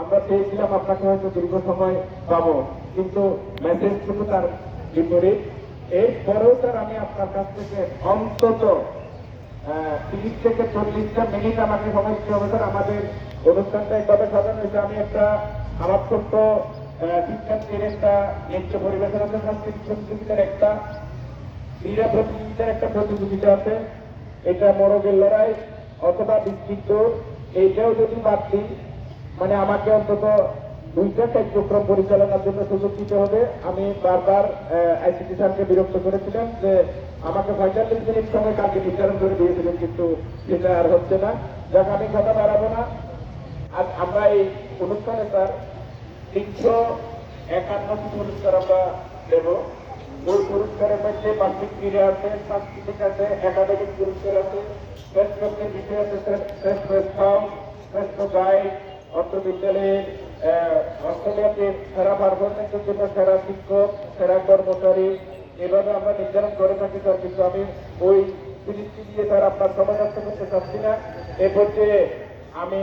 আমরা চেয়েছিলাম আপনাকে হয়তো দীর্ঘ সময় পাবো, কিন্তু মেসেজ মেসেজটুকু তার বিপরীত। এরপরেও স্যার, আমি আপনার কাছ থেকে অন্তত তিরিশ থেকে চল্লিশটা মিনিট আমাকে সময় দিতে হবে। স্যার, আমাদের অনুষ্ঠানটা একভাবে সাজানো হয়েছে। আমি একটা আমার ছোট্ট শিক্ষার্থীর একটা নৃত্য পরিবেশন আছে সাংস্কৃতিক প্রতিযোগিতার একটা ক্রীড়া প্রতিযোগিতার একটা প্রতিযোগিতা আছে। এটা মোরগের লড়াই অথবা বিস্তৃত এইটাও যদি বাদ দিই মানে আমাকে অন্তত দুইটা কার্যক্রম পরিচালনার জন্য সুযোগ দিতে হবে। আমি বারবার আইসিটি স্যারকে বিরক্ত করেছিলাম যে আমাকে পঁয়তাল্লিশ মিনিট সময় কালকে নির্ধারণ করে দিয়েছিলেন, কিন্তু সেটা আর হচ্ছে না। যাক, আমি কথা বাড়াবো না। আর আমরা এই অনুষ্ঠানে স্যার তিনশো একান্নটি পুরস্কার আমরা দেব। ওই পুরস্কারের মধ্যে বার্ষিক ক্রীড়া আছে, সাংস্কৃতিক আছে একাডেমিক পুরস্কার আছে, শ্রেষ্ঠ বিষয় আছে, শ্রেষ্ঠ শ্রেষ্ঠ গাইড অর্থ বিদ্যালয়ের অস্ট্রেলিয়াতে সেরা পারফরমেন্সের জন্য সেরা শিক্ষক, সেরা কর্মচারী। এভাবে আমরা নির্ধারণ করে থাকি স্যার, কিন্তু আমি ওই জিনিসটি দিয়ে স্যার আপনার সময় নষ্ট করতে চাচ্ছি না। এ পর্যায়ে আমি